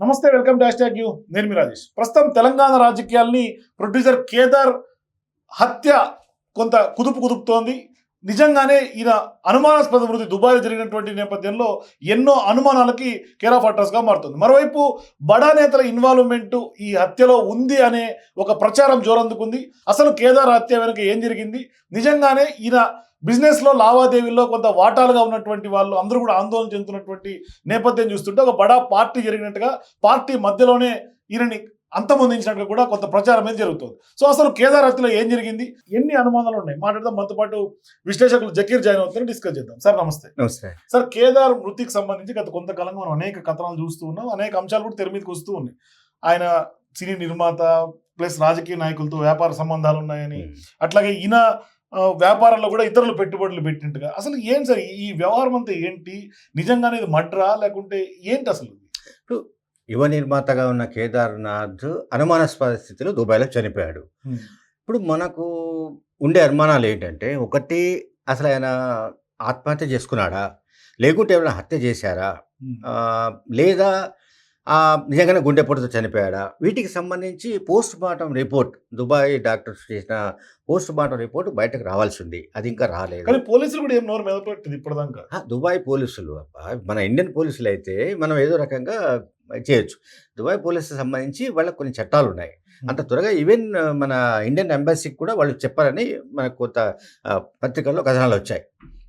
నమస్తే welcome to hash you. నేను మీ రాజేష్. ప్రస్తుతం తెలంగాణ రాజకీయాల్ని ప్రొడ్యూసర్ కేదార్ హత్య కొంత కుదుపు కుదుపుతోంది. నిజంగానే ఈయన అనుమానాస్పద మృతి దుబాయ్ జరిగినటువంటి నేపథ్యంలో ఎన్నో అనుమానాలకి కేర్ ఆఫ్ అడ్రస్గా మారుతుంది. మరోవైపు బడా నేతల ఇన్వాల్వ్మెంట్ ఈ హత్యలో ఉంది అనే ఒక ప్రచారం జోరందుకుంది. అసలు కేదార్ హత్య వెనుక ఏం జరిగింది? నిజంగానే ఈయన బిజినెస్లో లావాదేవీల్లో కొంత వాటాలుగా ఉన్నటువంటి వాళ్ళు అందరూ కూడా ఆందోళన చెందుతున్నటువంటి నేపథ్యం చూస్తుంటే ఒక బడా పార్టీ జరిగినట్టుగా పార్టీ మధ్యలోనే ఈయనని అంతమొందించినట్టుగా కూడా కొంత ప్రచారం అనేది జరుగుతుంది. సో అసలు కేదార్ హత్యలో ఏం జరిగింది? ఎన్ని అనుమానాలు ఉన్నాయి? మాట్లాడదాం. మనతో పాటు విశ్లేషకులు జకీర్ జాయిన్ అవుతారని డిస్కస్ చేద్దాం. సార్ నమస్తే. నమస్తే. సార్ కేదార్ మృతికి సంబంధించి గత కొంతకాలంగా మనం అనేక కథనాలు చూస్తూ ఉన్నాం. అనేక అంశాలు కూడా తెర మీదకి వస్తూ ఉన్నాయి. ఆయన సినీ నిర్మాత ప్లస్ రాజకీయ నాయకులతో వ్యాపార సంబంధాలు ఉన్నాయని అట్లాగే ఈయన ఆ, వ్యాపారంలో కూడా ఇతరులు పెట్టుబడులు పెట్టినట్టుగా. అసలు ఏంటి సార్? ఈ వ్యవహారం అంతా ఏంటి? నిజంగానే ఇది మడ్రా లేకుంటే ఏంటి అసలు? యువ నిర్మాతగా ఉన్న కేదార్నాథ్ అనుమానాస్పద స్థితిలో దుబాయ్లో చనిపోయాడు. ఇప్పుడు మనకు ఉండే అనుమానాలు ఏంటంటే ఒకటి అసలు ఆయన ఆత్మహత్య చేసుకున్నాడా? లేకుంటే ఏమైనా హత్య చేశారా? లేదా నిజంగానే గుండెపోటుతో చనిపోయాడా? వీటికి సంబంధించి post mortem report Dubai doctors చేసిన పోస్ట్ మార్టం రిపోర్ట్ బయటకు రావాల్సి ఉంది అది ఇంకా రాలేదు. కానీ పోలీసులు కూడా ఏం నోరు మెదపట్టింది ఇప్పటిదాకా? దుబాయ్ పోలీసులు మన ఇండియన్ పోలీసులు అయితే మనం ఏదో రకంగా చేయొచ్చు. దుబాయ్ పోలీసులకు సంబంధించి వాళ్ళకి కొన్ని చట్టాలు ఉన్నాయి అంత త్వరగా ఈవెన్ మన ఇండియన్ ఎంబసీకి కూడా వాళ్ళు చెప్పారని మనకు కొంత పత్రికల్లో కథనాలు వచ్చాయి.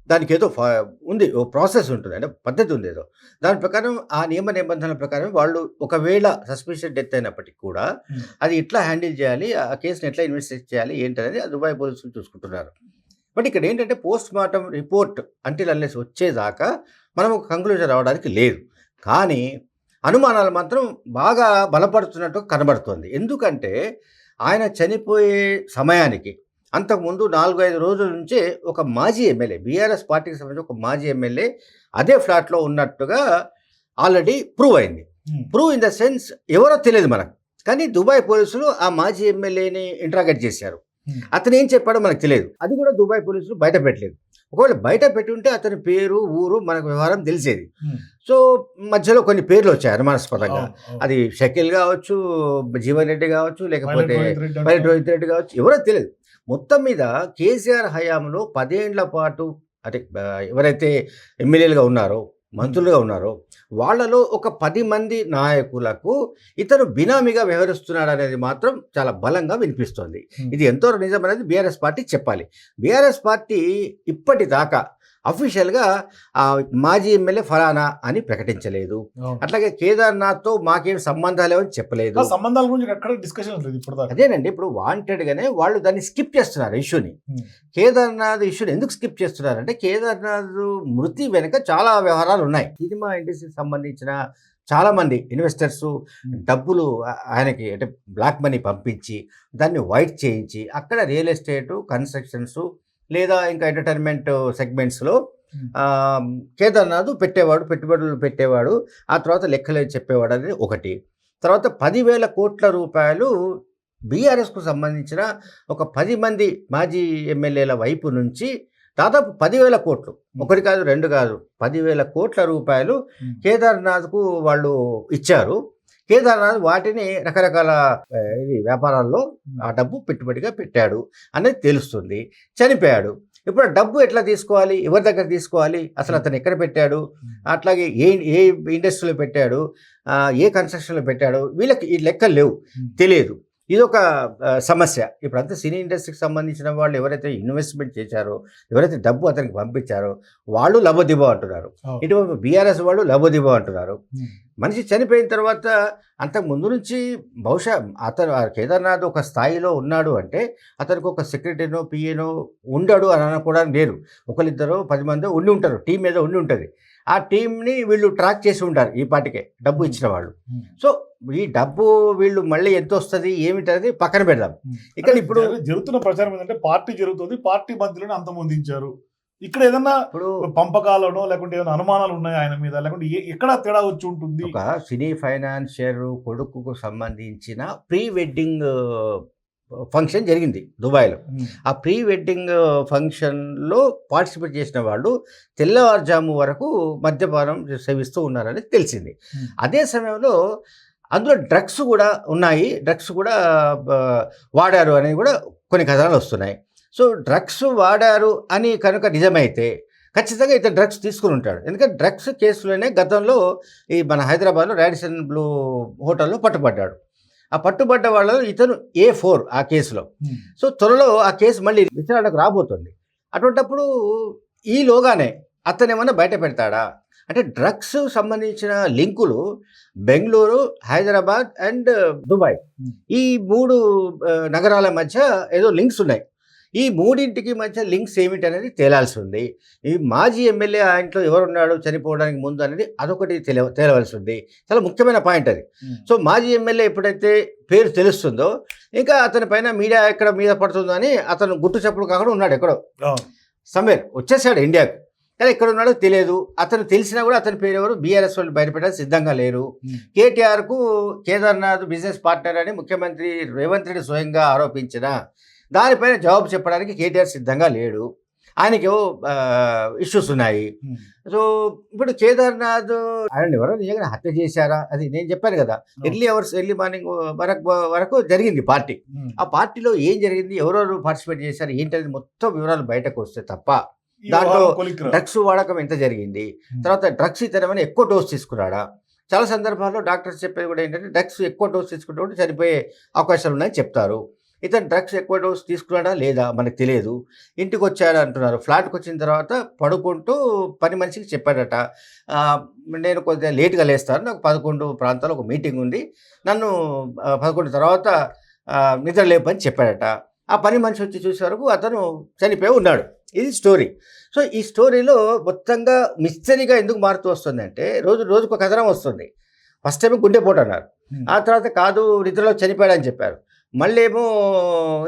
దానికి ఏదో ఫా- ఉంది ఓ ప్రాసెస్ ఉంటుంది అంటే పద్ధతి ఉంది ఏదో. దాని ప్రకారం ఆ నియమ నిబంధనల ప్రకారం వాళ్ళు ఒకవేళ సస్పిషియస్ డెత్ అయినప్పటికీ కూడా. అది ఎట్లా హ్యాండిల్ చేయాలి ఆ కేసుని ఎట్లా ఇన్వెస్టిగేట్ చేయాలి ఏంటనేది దుబాయ్ పోలీసులు చూసుకుంటున్నారు. బట్ ఇక్కడ ఏంటంటే post mortem report until unless వచ్చేదాకా మనం ఒక కంక్లూజన్ రావడానికి లేదు. కానీ అనుమానాలు మాత్రం బాగా బలపడుతున్నట్టు కనబడుతుంది. ఎందుకంటే ఆయన చనిపోయే సమయానికి అంతకుముందు నాలుగు ఐదు రోజుల నుంచే ఒక మాజీ ఎమ్మెల్యే బీఆర్ఎస్ పార్టీకి సంబంధించి ఒక మాజీ ఎమ్మెల్యే అదే ఫ్లాట్లో ఉన్నట్టుగా ఆల్రెడీ ప్రూవ్ అయింది. ప్రూవ్ ఇన్ ద సెన్స్ ఎవరో తెలియదు మనకు. కానీ దుబాయ్ పోలీసులు ఆ మాజీ ఎమ్మెల్యేని ఇంట్రాగేట్ చేశారు. అతను ఏం చెప్పాడో మనకు తెలియదు. అది కూడా దుబాయ్ పోలీసులు బయట పెట్టలేదు. ఒకవేళ బయట పెట్టి ఉంటే అతని పేరు ఊరు మనకు వ్యవహారం తెలిసేది. సో మధ్యలో కొన్ని పేర్లు వచ్చాయి అనుమానాస్పదంగా. అది షకిల్ కావచ్చు జీవన్ రెడ్డి కావచ్చు లేకపోతే రోహిత్ రెడ్డి కావచ్చు ఎవరో తెలియదు. మొత్తం మీద కేసీఆర్ హయాంలో పదేండ్ల పాటు అంటే ఎవరైతే ఎమ్మెల్యేలుగా ఉన్నారో మంత్రులుగా ఉన్నారో వాళ్ళలో ఒక పది మంది నాయకులకు ఇతను బినామీగా వ్యవహరిస్తున్నాడు అనేది మాత్రం చాలా బలంగా వినిపిస్తోంది. ఇది ఎంతో నిజం అనేది బీఆర్ఎస్ పార్టీ చెప్పాలి. బీఆర్ఎస్ పార్టీ ఇప్పటిదాకా అఫీషియల్గా మాజీ ఎమ్మెల్యే ఫలానా అని ప్రకటించలేదు. అట్లాగే కేదార్నాథ్తో మాకేం సంబంధాలు అని చెప్పలేదు. సంబంధాల గురించి ఎక్కడ డిస్కషన్ లేదు ఇప్పటిదాకా. అదేనండి ఇప్పుడు వాంటెడ్గానే వాళ్ళు దాన్ని స్కిప్ చేస్తున్నారు ఇష్యూని. కేదార్నాథ్ ఇష్యూని ఎందుకు స్కిప్ చేస్తున్నారు అంటే కేదార్నాథ్ మృతి వెనుక చాలా వ్యవహారాలు ఉన్నాయి. సినిమా ఇండస్ట్రీకి సంబంధించిన చాలా మంది ఇన్వెస్టర్స్ డబ్బులు ఆయనకి అంటే బ్లాక్ మనీ పంపించి దాన్ని వైట్ చేయించి అక్కడ రియల్ ఎస్టేటు కన్స్ట్రక్షన్స్ లేదా ఇంకా ఎంటర్టైన్మెంట్ సెగ్మెంట్స్లో ఆ, కేదార్నాథ్ పెట్టేవాడు పెట్టుబడులు పెట్టేవాడు ఆ తర్వాత లెక్కలు చెప్పేవాడు అనేది ఒకటి. తర్వాత పదివేల కోట్ల రూపాయలు బీఆర్ఎస్కు సంబంధించిన ఒక పది మంది మాజీ ఎమ్మెల్యేల వైపు నుంచి దాదాపు పదివేల కోట్లు. ఒకటి కాదు రెండు కాదు పదివేల కోట్ల రూపాయలు కేదార్నాథ్కు వాళ్ళు ఇచ్చారు. కేదార్నాథ్ వాటిని రకరకాల ఇది వ్యాపారాల్లో ఆ డబ్బు పెట్టుబడిగా పెట్టాడు అనేది తెలుస్తుంది. చనిపోయాడు. ఇప్పుడు డబ్బు ఎట్లా తీసుకోవాలి? ఎవరి దగ్గర తీసుకోవాలి? అసలు అతను ఎక్కడ పెట్టాడు? అట్లాగే ఏ ఏ ఇండస్ట్రీలో పెట్టాడు? ఏ కన్స్ట్రక్షన్లో పెట్టాడు? వీళ్ళకి ఈ లెక్కలు లేవు. తెలియదు. ఇది ఒక ఆ, సమస్య. ఇప్పుడంతా సినీ ఇండస్ట్రీకి సంబంధించిన వాళ్ళు ఎవరైతే ఇన్వెస్ట్మెంట్ చేశారో ఎవరైతే డబ్బు అతనికి పంపించారో వాళ్ళు లబోదిబో అంటున్నారు. ఇటువంటి బీఆర్ఎస్ వాళ్ళు లబోదిబో అంటున్నారు. మనిషి చనిపోయిన తర్వాత అంతకు ముందు నుంచి బహుశా అతను కేదార్నాథ్ ఒక స్థాయిలో ఉన్నాడు అంటే అతనికి ఒక సెక్రటరీనో పిఏనో ఉండడు అని అనుకోవడానికి లేరు. ఒకరిద్దరు పది మంది ఉండి ఉంటారు టీం మీద ఉండి ఉంటుంది. ఆ టీంని వీళ్ళు ట్రాక్ చేసి ఉంటారు ఈ పాటికే డబ్బు ఇచ్చిన వాళ్ళు. సో ఈ డబ్బు వీళ్ళు మళ్ళీ ఎంత వస్తుంది ఏమిటనేది పక్కన పెడదాం. ఇక్కడ ఇప్పుడు జరు- జరుగుతున్న ప్రచారం ఏంటంటే పార్టీ జరుగుతుంది పార్టీ మధ్యలోనే అంతమొందించారు ఇక్కడ ఏదన్నా ఇప్పుడు పంపకాలనో లేకుంటే ఏమైనా అనుమానాలు ఉన్నాయి ఆయన మీద? లేకుంటే ఎక్కడ తేడా వచ్చి ఉంటుంది? ఒక సినీ ఫైనాన్షియర్ కొడుకుకు సంబంధించిన ప్రీ వెడ్డింగ్ ఫంక్షన్ జరిగింది దుబాయ్లో. ఆ ప్రీ వెడ్డింగ్ ఫంక్షన్లో పార్టిసిపేట్ చేసిన వాళ్ళు తెల్లవారుజాము వరకు మద్యపానం సేవిస్తూ ఉన్నారని తెలిసింది. అదే సమయంలో అందులో డ్రగ్స్ కూడా ఉన్నాయి. డ్రగ్స్ కూడా వాడారు అనేది కూడా కొన్ని కథనాలు వస్తున్నాయి. సో డ్రగ్స్ వాడారు అని కనుక నిజమైతే ఖచ్చితంగా ఇతను డ్రగ్స్ తీసుకుని ఉంటాడు. ఎందుకంటే డ్రగ్స్ కేసులోనే గతంలో ఈ మన హైదరాబాద్లో రాడిసన్ బ్లూ హోటల్లో పట్టుబడ్డాడు. ఆ పట్టుబడ్డ వాళ్ళలో ఇతను ఏ ఫోర్ ఆ కేసులో. సో త్వరలో ఆ కేసు మళ్ళీ విచారణకు రాబోతుంది. అటువంటప్పుడు ఈలోగానే అతను ఏమన్నా బయట పెడతాడా? అంటే డ్రగ్స్ సంబంధించిన లింకులు Bengaluru Hyderabad and Dubai. Hmm. ఈ మూడు నగరాల మధ్య ఏదో లింక్స్ ఉన్నాయి. ఈ మూడింటికి మధ్య లింక్స్ ఏమిటి అనేది తేలాల్సి ఉంది ఈ మాజీ ఎమ్మెల్యే ఆ ఇంట్లో ఎవరున్నాడు చనిపోవడానికి ముందు అనేది అదొకటి తెల తేలవలసి ఉంది చాలా ముఖ్యమైన పాయింట్ అది. సో మాజీ ఎమ్మెల్యే ఎప్పుడైతే పేరు తెలుస్తుందో ఇంకా అతని పైన మీడియా ఎక్కడ మీద పడుతుందో అని అతను గుట్టు చప్పుడు కాకుండా ఉన్నాడు ఎక్కడో. సమ్వేర్ వచ్చేసాడు ఇండియాకు. కానీ ఎక్కడ ఉన్నాడో తెలియదు. అతను తెలిసినా కూడా అతని పేరు ఎవరు? బీఆర్ఎస్ వాళ్ళు బయటపెట్టడానికి సిద్ధంగా లేరు. కేటీఆర్కు కేదార్నాథ్ బిజినెస్ పార్ట్నర్ అని ముఖ్యమంత్రి రేవంత్ రెడ్డి స్వయంగా ఆరోపించిన దానిపైన జవాబు చెప్పడానికి కేటీఆర్ సిద్ధంగా లేడు. ఆయనకేవో ఇష్యూస్ ఉన్నాయి. సో ఇప్పుడు కేదార్నాథ్ ఆయన ఎవరో నిజంగా హత్య చేశారా? అది నేను చెప్పాను కదా. ఎర్లీ అవర్స్ ఎర్లీ మార్నింగ్ వరకు వరకు జరిగింది పార్టీ. ఆ పార్టీలో ఏం జరిగింది? ఎవరెవరు పార్టిసిపేట్ చేశారు? ఏంటనేది మొత్తం వివరాలు బయటకు వస్తే తప్ప. దాంట్లో డ్రగ్స్ వాడకం ఎంత జరిగింది? తర్వాత డ్రగ్స్ ఇతరమని ఎక్కువ డోస్ తీసుకున్నాడా? చాలా సందర్భాల్లో డాక్టర్స్ చెప్పేది కూడా ఏంటంటే డ్రగ్స్ ఎక్కువ డోస్ తీసుకుంటే చనిపోయే అవకాశాలు ఉన్నాయని చెప్తారు. ఇతను డ్రగ్స్ ఎక్కువ డోస్ తీసుకున్నాడా లేదా మనకు తెలియదు. ఇంటికి వచ్చాడు అంటున్నారు. ఫ్లాట్కి వచ్చిన తర్వాత పడుకుంటూ పని మనిషికి చెప్పాడట. "ఆ, నేను కొద్దిగా లేట్గా లేస్తాను. నాకు పదకొండు ప్రాంతాల్లో ఒక మీటింగ్ ఉంది. నన్ను పదకొండు తర్వాత నిద్ర లేపని చెప్పాడట. ఆ పని మనిషి వచ్చి చూసే వరకు అతను చనిపోయి ఉన్నాడు. ఇది స్టోరీ. సో ఈ స్టోరీలో మొత్తంగా మిస్టరీగా ఎందుకు మారుతూ వస్తుందంటే రోజు రోజుకు ఒక కథనం వస్తుంది. ఫస్ట్ టైం గుండెపోటు అన్నారు. ఆ తర్వాత కాదు నిద్రలో చనిపోయాడని చెప్పారు. మళ్ళీ ఏమో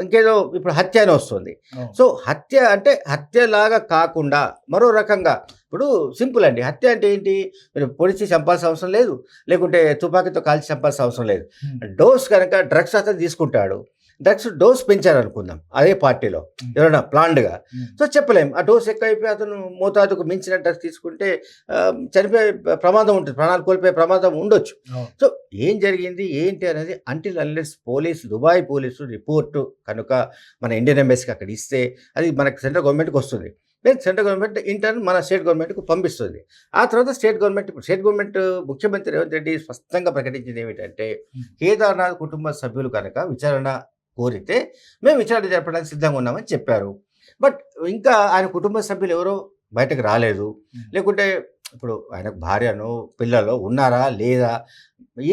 ఇంకేదో ఇప్పుడు హత్య అని వస్తుంది. సో హత్య అంటే హత్యలాగా కాకుండా మరో రకంగా ఇప్పుడు సింపుల్ అండి. హత్య అంటే ఏంటి? మీరు పొడిచి చంపాల్సిన అవసరం లేదు లేకుంటే తుపాకీతో కాల్చి చంపాల్సిన అవసరం లేదు. డోస్ కనుక డ్రగ్స్ అతను తీసుకుంటాడు డ్రగ్స్ డోస్ పెంచారు అనుకుందాం అదే పార్టీలో. ఎవరైనా ప్లాన్డ్గా సో చెప్పలేం ఆ డోస్ ఎక్కువైపోయి అతను మోతాదుకు మించిన డ్రగ్స్ తీసుకుంటే చనిపోయే ప్రమాదం ఉంటుంది ప్రాణాలు కోల్పోయే ప్రమాదం ఉండొచ్చు. సో ఏం జరిగింది ఏంటి అనేది until unless police Dubai police report కనుక మన ఇండియన్ ఎంబసీకి అక్కడ ఇస్తే అది మనకి సెంట్రల్ గవర్నమెంట్కి వస్తుంది. లేదు సెంట్రల్ గవర్నమెంట్ ఇంటర్న్ మన స్టేట్ గవర్నమెంట్కి పంపిస్తుంది. ఆ తర్వాత స్టేట్ గవర్నమెంట్ ఇప్పుడు స్టేట్ గవర్నమెంట్ ముఖ్యమంత్రి రేవంత్ రెడ్డి స్పష్టంగా ప్రకటించింది ఏమిటంటే కేదార్నాథ్ కుటుంబ సభ్యులు కనుక విచారణ కోరితే మేము విచారణ జరపడానికి సిద్ధంగా ఉన్నామని చెప్పారు. బట్ ఇంకా ఆయన కుటుంబ సభ్యులు ఎవరో బయటకు రాలేదు. లేకుంటే ఇప్పుడు ఆయనకు భార్యను పిల్లలు ఉన్నారా లేదా?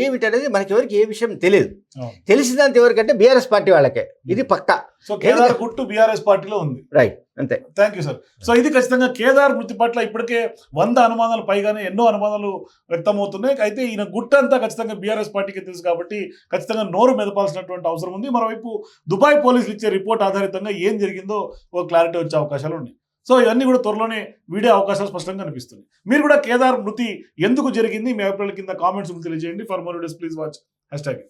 ఏమిటి అనేది మనకి ఎవరికి ఏ విషయం తెలియదు అవును. తెలిసినంత ఎవరికంటే బీఆర్ఎస్ పార్టీ వాళ్ళకే. ఇది పక్కా. సో కేదార్ గుట్టు బీఆర్ఎస్ పార్టీలో ఉంది. రైట్ అంతే. Thank you sir. సో ఇది ఖచ్చితంగా కేదార్ మృతి పట్ల ఇప్పటికే వంద అనుమానాలు పైగానే ఎన్నో అనుమానాలు వ్యక్తమవుతున్నాయి. అయితే ఈయన గుట్ట అంతా ఖచ్చితంగా బీఆర్ఎస్ పార్టీకి తెలుసు కాబట్టి ఖచ్చితంగా నోరు మెదపాల్సినటువంటి అవసరం ఉంది. మరోవైపు దుబాయ్ పోలీసులు ఇచ్చే రిపోర్ట్ ఆధారితంగా ఏం జరిగిందో ఒక క్లారిటీ వచ్చే అవకాశాలు ఉన్నాయి. సో ఇవన్నీ కూడా త్వరలోనే వీడే అవకాశాలు స్పష్టంగా అనిపిస్తుంది మీరు కూడా కేదార్ మృతి ఎందుకు జరిగింది? మీ అభిప్రాయాల కింద కామెంట్స్ తెలియజేయండి. For more days please watch hashtag